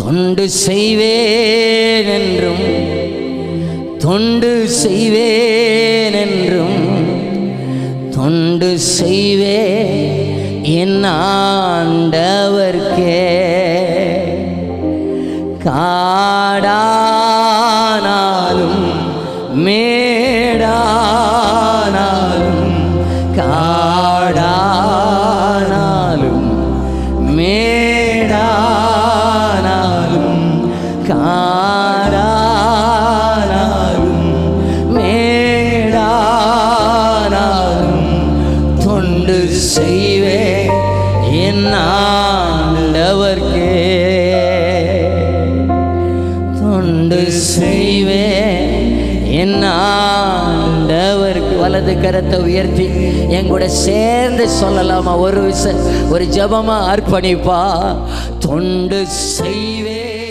தொண்டு செய்வேன் என்றும் தொண்டு செய்வேன் என்றும் தொண்டு செய்வே என் ஆண்டவர்க்கே. காடானாலும் மேடானாலும் காடானாலும் மே காடானாலும் மேடானாலும் தொண்டு செய்வே என்னவர்க்கே தொண்டு செய்வே என்னவர்க்கு வலது கரத்தை உயர்த்தி என் கூட சேர்ந்து சொல்லலாமா? ஒரு விச ஒரு ஜபமா அர்ப்பணிப்பா. தொண்டு செய்வே